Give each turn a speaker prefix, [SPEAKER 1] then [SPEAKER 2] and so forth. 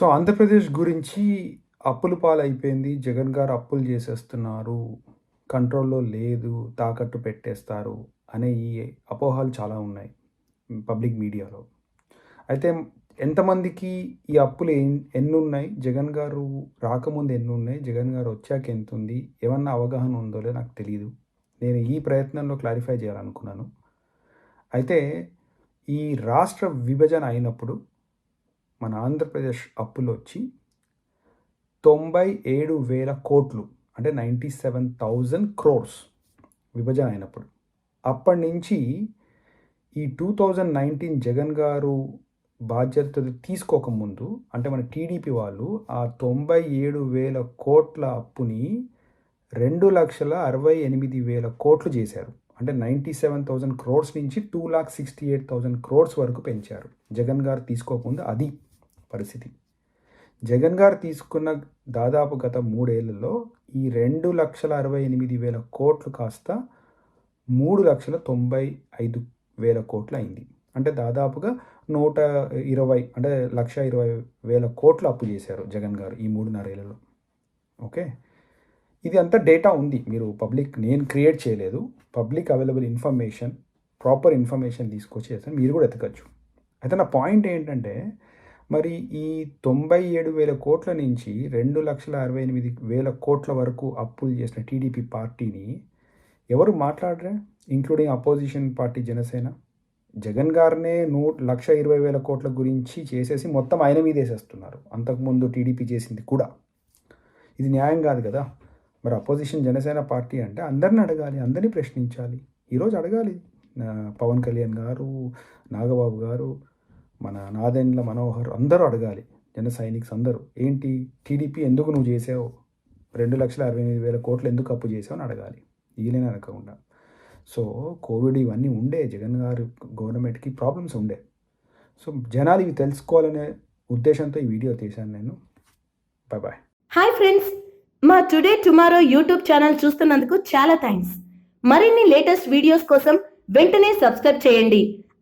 [SPEAKER 1] So Andhra Pradesh గురించి అప్పుల పాలైపోయింది. జగన్ గారు అప్పులు చేసేస్తున్నారు. కంట్రోల్లో లేదు. తాకట్టు పెట్టేస్తారు అనే ఈ అపోహలు చాలా ఉన్నాయి పబ్లిక్ మీడియాలో. అయితే ఎంతమందికి ఈ అప్పులు ఎన్- ఎన్ని ఉన్నాయి జగన్ గారు రాకముందు ఎన్ని ఉన్నాయి జగన్ గారు వచ్చాక ఎంత ఉంది ఏమన్నా అవగాహన ఉందో లేదో నాకు తెలియదు నేను ఈ ప్రయత్నంలో క్లారిఫై చేయాలనుకున్నాను. అయితే ఈ రాష్ట్ర విభజన అయినప్పుడు మన ఆంధ్రప్రదేశ్ అప్పులు వచ్చి తొంభై ఏడు వేల కోట్లు అంటే నైంటీ సెవెన్ థౌజండ్ క్రోర్స్ విభజన అయినప్పుడు. అప్పటి నుంచి ఈ టూ థౌజండ్ నైన్టీన్ జగన్ గారు బాధ్యతలు తీసుకోకముందు అంటే మన టీడీపీ వాళ్ళు ఆ తొంభై ఏడు వేల కోట్ల అప్పుని రెండు లక్షల అరవై ఎనిమిది వేల కోట్లు చేశారు. అంటే నైంటీ సెవెన్ థౌజండ్ క్రోర్స్ నుంచి two lakh sixty eight thousand crores వరకు పెంచారు జగన్ గారు తీసుకోకముందు అది. పరిస్థితి. జగన్ గారు తీసుకున్న దాదాపు గత మూడేళ్ళలో ఈ రెండు లక్షల అరవై ఎనిమిది వేల కోట్లు కాస్త మూడు లక్షల తొంభై ఐదు వేల కోట్లు అయింది. అంటే దాదాపుగా నూట ఇరవై అంటే లక్ష ఇరవై వేల కోట్లు అప్పు చేశారు జగన్ గారు ఈ మూడున్నరేళ్ళలో ఓకే? ఇది అంతా డేటా ఉంది. మీరు పబ్లిక్ నేను క్రియేట్ చేయలేదు. Public available information proper information తీసుకొచ్చి మీరు కూడా ఎతకచ్చు. అయితే నా పాయింట్ ఏంటంటే మరి ఈ తొంభై ఏడు వేల కోట్ల నుంచి రెండు లక్షల అరవై ఎనిమిది వేల కోట్ల వరకు అప్పులు చేసిన టీడీపీ పార్టీని ఎవరు మాట్లాడరా? Including opposition party Jana Sena? Jagan గారినే నూ లక్ష ఇరవై వేల కోట్ల గురించి చేసేసి మొత్తం ఆయన మీద వేసేస్తున్నారు. అంతకుముందు టీడీపీ చేసింది కూడా. ఇది న్యాయం కాదు కదా? మరి అపోజిషన్ జనసేన పార్టీ అంటే అందరిని అడగాలి అందరినీ ప్రశ్నించాలి. ఈరోజు అడగాలి. పవన్ కళ్యాణ్ గారు నాగబాబు గారు మన నాదెండ్ల మనోహర్ అందరూ అడగాలి జన సైనిక్స్ అందరూ ఏంటి? టీడీపీ ఎందుకు నువ్వు చేసావు? రెండు లక్షల అరవై ఎనిమిది వేల కోట్లు ఎందుకు అప్పు చేసావు? అని అడగాలి. ఈయన అనకుండా సో కోవిడ్ ఇవన్నీ ఉండే జగన్ గారు గవర్నమెంట్కి ప్రాబ్లమ్స్ ఉండే. సో జనాలు ఇవి తెలుసుకోవాలనే ఉద్దేశంతో ఈ వీడియో తీశాను నేను. Bye bye
[SPEAKER 2] hi friends! మా టుడే టుమారో యూట్యూబ్ ఛానల్ చూస్తున్నందుకు చాలా థ్యాంక్స్. మరిన్ని లేటెస్ట్ వీడియోస్ కోసం వెంటనే సబ్స్క్రైబ్ చేయండి.